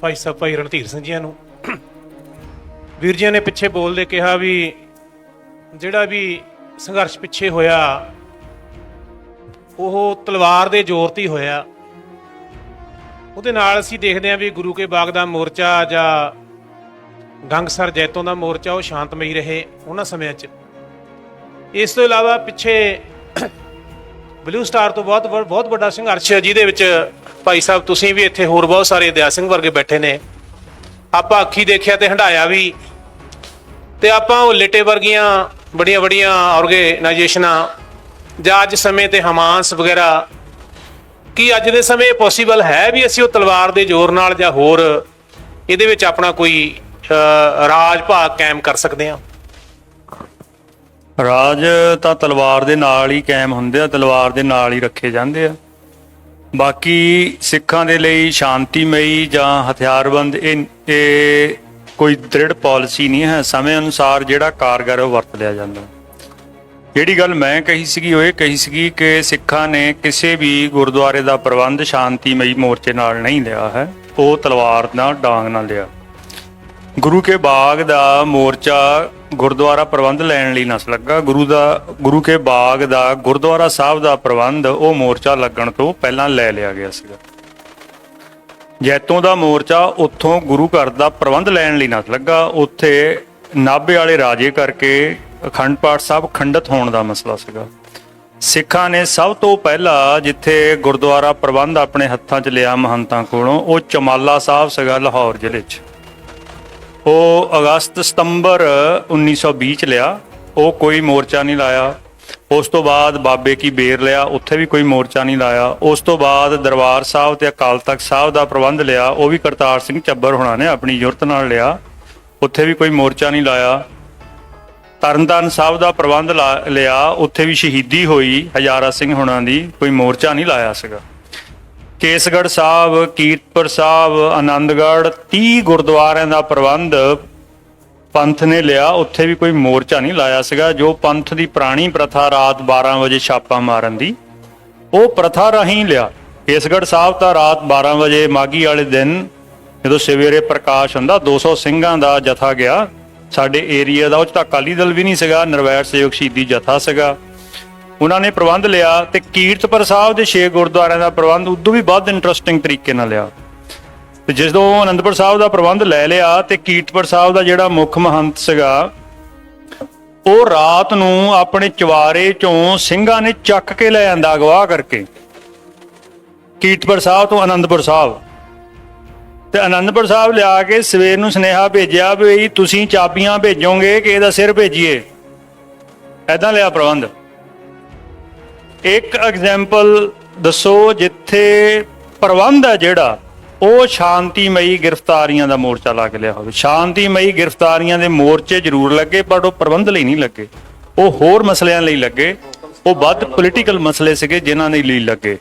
ਭਾਈ ਸਾਹਿਬ, ਭਾਈ ਰਣਧੀਰ ਸਿੰਘ ਜੀਆਂ ਨੂੰ। ਵੀਰ ਜੀਆਂ ਨੇ ਪਿੱਛੇ ਬੋਲਦੇ ਕਿਹਾ ਵੀ ਜਿਹੜਾ ਵੀ ਸੰਘਰਸ਼ ਪਿੱਛੇ ਹੋਇਆ, ਉਹ ਤਲਵਾਰ ਦੇ ਜ਼ੋਰ ਤੇ ਹੀ ਹੋਇਆ। ਉਹਦੇ ਨਾਲ ਅਸੀਂ ਦੇਖਦੇ ਹਾਂ ਵੀ ਗੁਰੂ ਕੇ ਬਾਗ ਦਾ ਮੋਰਚਾ ਜਾਂ ਗੰਗਸਰ ਜੈਤੋਂ ਦਾ ਮੋਰਚਾ, ਉਹ ਸ਼ਾਂਤਮਈ ਰਹੇ ਉਹਨਾਂ ਸਮਿਆਂ 'ਚ। ਇਸ ਤੋਂ ਇਲਾਵਾ ਪਿੱਛੇ ਬਲੂ ਸਟਾਰ ਤੋਂ ਬਹੁਤ ਵ- ਬਹੁਤ ਵੱਡਾ ਸੰਘਰਸ਼ ਹੈ, ਜਿਹਦੇ ਵਿੱਚ ਭਾਈ ਸਾਹਿਬ, ਤੁਸੀਂ ਵੀ ਇੱਥੇ ਹੋਰ ਬਹੁਤ ਸਾਰੇ ਦਿਆ ਸਿੰਘ ਵਰਗੇ ਬੈਠੇ ਨੇ। ਆਪਾਂ ਅੱਖੀ ਦੇਖਿਆ ਤੇ ਹੰਡਾਇਆ ਵੀ। ਤੇ ਆਪਾਂ ਉਹ ਲਿਟੇ ਵਰਗੀਆਂ ਬੜੀਆਂ ਬੜੀਆਂ ਆਰਗੇਨਾਈਜੇਸ਼ਨਾਂ ਜਾਂ ਅੱਜ ਸਮੇਂ ਤੇ ਹਮਾਂਸ ਵਗੈਰਾ, ਕੀ ਅੱਜ ਦੇ ਸਮੇਂ ਪੋਸੀਬਲ ਹੈ ਵੀ ਅਸੀਂ ਉਹ ਤਲਵਾਰ ਦੇ ਜ਼ੋਰ ਨਾਲ ਜਾਂ ਹੋਰ ਇਹਦੇ ਵਿੱਚ ਆਪਣਾ ਕੋਈ ਰਾਜ ਭਾਗ ਕਾਇਮ ਕਰ ਸਕਦੇ ਹਾਂ? ਰਾਜ ਤਾਂ ਤਲਵਾਰ ਦੇ ਨਾਲ ਹੀ ਕਾਇਮ ਹੁੰਦੇ ਆ, ਤਲਵਾਰ ਦੇ ਨਾਲ ਹੀ ਰੱਖੇ ਜਾਂਦੇ ਆ। ਬਾਕੀ ਸਿੱਖਾਂ ਦੇ ਲਈ ਸ਼ਾਂਤੀਮਈ ਜਾਂ ਹਥਿਆਰਬੰਦ ਇਹ ਇਹ ਕੋਈ ਦ੍ਰਿੜ ਪਾਲਿਸੀ ਨਹੀਂ ਹੈ। ਸਮੇਂ ਅਨੁਸਾਰ ਜਿਹੜਾ ਕਾਰਗਰ ਉਹ ਵਰਤ ਲਿਆ ਜਾਂਦਾ। ਜਿਹੜੀ ਗੱਲ ਮੈਂ ਕਹੀ ਸੀਗੀ, ਉਹ ਇਹ ਕਹੀ ਸੀਗੀ ਕਿ ਸਿੱਖਾਂ ਨੇ ਕਿਸੇ ਵੀ ਗੁਰਦੁਆਰੇ ਦਾ ਪ੍ਰਬੰਧ ਸ਼ਾਂਤੀਮਈ ਮੋਰਚੇ ਨਾਲ ਨਹੀਂ ਲਿਆ ਹੈ। ਉਹ ਤਲਵਾਰ ਨਾਲ ਡਾਂਗ ਨਾਲ ਲਿਆ। ਗੁਰੂ ਕੇ ਬਾਗ ਦਾ ਮੋਰਚਾ ਗੁਰਦੁਆਰਾ ਪ੍ਰਬੰਧ ਲੈਣ ਲਈ ਨਸ ਲੱਗਾ। ਗੁਰੂ ਦਾ, ਗੁਰੂ ਕੇ ਬਾਗ ਦਾ ਗੁਰਦੁਆਰਾ ਸਾਹਿਬ ਦਾ ਪ੍ਰਬੰਧ ਉਹ ਮੋਰਚਾ ਲੱਗਣ ਤੋਂ ਪਹਿਲਾਂ ਲੈ ਲਿਆ ਗਿਆ ਸੀਗਾ। ਜੈਤੋਂ ਦਾ ਮੋਰਚਾ ਉੱਥੋਂ ਗੁਰੂ ਘਰ ਦਾ ਪ੍ਰਬੰਧ ਲੈਣ ਲਈ ਨਸ ਲੱਗਾ। ਉੱਥੇ ਨਾਭੇ ਵਾਲੇ ਰਾਜੇ ਕਰਕੇ ਅਖੰਡ ਪਾਠ ਸਾਹਿਬ ਖੰਡਿਤ ਹੋਣ ਦਾ ਮਸਲਾ ਸੀਗਾ। ਸਿੱਖਾਂ ਨੇ ਸਭ ਤੋਂ ਪਹਿਲਾਂ ਜਿੱਥੇ ਗੁਰਦੁਆਰਾ ਪ੍ਰਬੰਧ ਆਪਣੇ ਹੱਥਾਂ 'ਚ ਲਿਆ ਮਹੰਤਾਂ ਕੋਲੋਂ, ਉਹ ਚਮਾਲਾ ਸਾਹਿਬ ਸੀਗਾ ਲਾਹੌਰ ਜ਼ਿਲ੍ਹੇ 'ਚ। ਉਹ ਅਗਸਤ ਸਤੰਬਰ 1920 ਚ ਲਿਆ। ਉਹ ਕੋਈ ਮੋਰਚਾ ਨਹੀਂ ਲਾਇਆ। ਉਸ ਤੋਂ ਬਾਅਦ ਬਾਬੇ ਕੀ ਬੇਰ ਲਿਆ। ਉੱਥੇ ਵੀ ਕੋਈ ਮੋਰਚਾ ਨਹੀਂ ਲਾਇਆ। ਉਸ ਤੋਂ ਬਾਅਦ ਦਰਬਾਰ ਸਾਹਿਬ ਤੇ ਅਕਾਲ ਤਖਤ ਸਾਹਿਬ ਦਾ ਪ੍ਰਬੰਧ ਲਿਆ। ਉਹ ਵੀ ਕਰਤਾਰ ਸਿੰਘ ਚੱਬਰ ਹੁਣਾਂ ਨੇ ਆਪਣੀ ਯੁਰਤ ਨਾਲ ਲਿਆ। ਉੱਥੇ ਵੀ ਕੋਈ ਮੋਰਚਾ ਨਹੀਂ ਲਾਇਆ। ਤਰਨਤਾਰਨ ਸਾਹਿਬ ਦਾ ਪ੍ਰਬੰਧ ਲਾ- ਲਿਆ। ਉੱਥੇ ਵੀ ਸ਼ਹੀਦੀ ਹੋਈ ਹਜ਼ਾਰਾ ਸਿੰਘ ਹੁਣਾਂ ਦੀ। ਕੋਈ ਮੋਰਚਾ ਨਹੀਂ ਲਾਇਆ ਸੀਗਾ। ਕੇਸਗੜ੍ਹ ਸਾਹਿਬ, ਕੀਰਤਪੁਰ ਸਾਹਿਬ, ਆਨੰਦਗੜ੍ਹ 30 ਗੁਰਦੁਆਰਿਆਂ ਦਾ ਪ੍ਰਬੰਧ ਪੰਥ ਨੇ ਲਿਆ। ਉੱਥੇ ਵੀ ਕੋਈ ਮੋਰਚਾ ਨਹੀਂ ਲਾਇਆ ਸੀਗਾ, ਜੋ ਪੰਥ ਦੀ ਪੁਰਾਣੀ ਪ੍ਰਥਾ ਰਾਤ 12 ਵਜੇ ਛਾਪਾ ਮਾਰਨ ਦੀ। ਉਹ ਪ੍ਰਥਾ ਰਾਹੀਂ ਲਿਆ। ਕੇਸਗੜ੍ਹ ਸਾਹਿਬ ਤਾਂ ਰਾਤ 12 ਵਜੇ ਮਾਗੀ ਵਾਲੇ ਦਿਨ ਜਦੋਂ ਸਵੇਰੇ ਪ੍ਰਕਾਸ਼ ਹੁੰਦਾ 200 ਸਿੰਘਾਂ ਦਾ ਜਥਾ ਗਿਆ। ਸਾਡੇ ਏਰੀਆ ਦਾ ਉਹ 'ਚ ਤਾਂ ਅਕਾਲੀ ਦਲ ਵੀ ਨਹੀਂ ਸੀਗਾ, ਨਿਰਵੈਰ ਸਹਿਯੋਗ ਸ਼ਹੀਦੀ ਜਥਾ ਸੀਗਾ। ਉਹਨਾਂ ਨੇ ਪ੍ਰਬੰਧ ਲਿਆ ਤੇ ਕੀਰਤਪੁਰ ਸਾਹਿਬ ਦੇ ਛੇ ਗੁਰਦੁਆਰਿਆਂ ਦਾ ਪ੍ਰਬੰਧ ਉਦੋਂ ਵੀ ਬਹੁਤ ਇੰਟਰਸਟਿੰਗ ਤਰੀਕੇ ਨਾਲ ਲਿਆ। ਤੇ ਜਦੋਂ ਅਨੰਦਪੁਰ ਸਾਹਿਬ ਦਾ ਪ੍ਰਬੰਧ ਲੈ ਲਿਆ ਤੇ ਕੀਰਤਪੁਰ ਸਾਹਿਬ ਦਾ ਜਿਹੜਾ ਮੁੱਖ ਮਹੰਤ ਸੀਗਾ, ਉਹ ਰਾਤ ਨੂੰ ਆਪਣੇ ਚਵਾਰੇ ਚੋਂ ਸਿੰਘਾਂ ਨੇ ਚੱਕ ਕੇ ਲੈ ਜਾਂਦਾ ਅਗਵਾ ਕਰਕੇ। ਕੀਰਤਪੁਰ ਸਾਹਿਬ ਤੋਂ ਅਨੰਦਪੁਰ ਸਾਹਿਬ। ਤੇ ਅਨੰਦਪੁਰ ਸਾਹਿਬ ਲਿਆ ਕੇ ਸਵੇਰ ਨੂੰ ਸੁਨੇਹਾ ਭੇਜਿਆ ਵੀ ਤੁਸੀਂ ਚਾਬੀਆਂ ਭੇਜੋਗੇ ਕਿ ਇਹਦਾ ਸਿਰ ਭੇਜੀਏ। ਐਦਾਂ ਲਿਆ ਪ੍ਰਬੰਧ। ਇੱਕ ਐਗਜ਼ਾਮਪਲ ਦੱਸੋ ਜਿੱਥੇ ਪ੍ਰਬੰਧ ਹੈ ਜਿਹੜਾ, ਉਹ ਸ਼ਾਂਤੀਮਈ ਗ੍ਰਿਫਤਾਰੀਆਂ ਦਾ ਮੋਰਚਾ ਲਾ ਕੇ ਲਿਆ ਹੋਵੇ। ਸ਼ਾਂਤੀਮਈ ਗ੍ਰਿਫਤਾਰੀਆਂ ਦੇ ਮੋਰਚੇ ਜ਼ਰੂਰ ਲੱਗੇ ਪਰ ਉਹ ਪ੍ਰਬੰਧ ਲਈ ਨਹੀਂ ਲੱਗੇ। ਉਹ ਹੋਰ ਮਸਲਿਆਂ ਲਈ ਲੱਗੇ। ਉਹ ਵੱਧ ਪੋਲੀਟੀਕਲ ਮਸਲੇ ਸੀਗੇ, ਜਿਨ੍ਹਾਂ ਦੇ ਲਈ ਲੱਗੇ।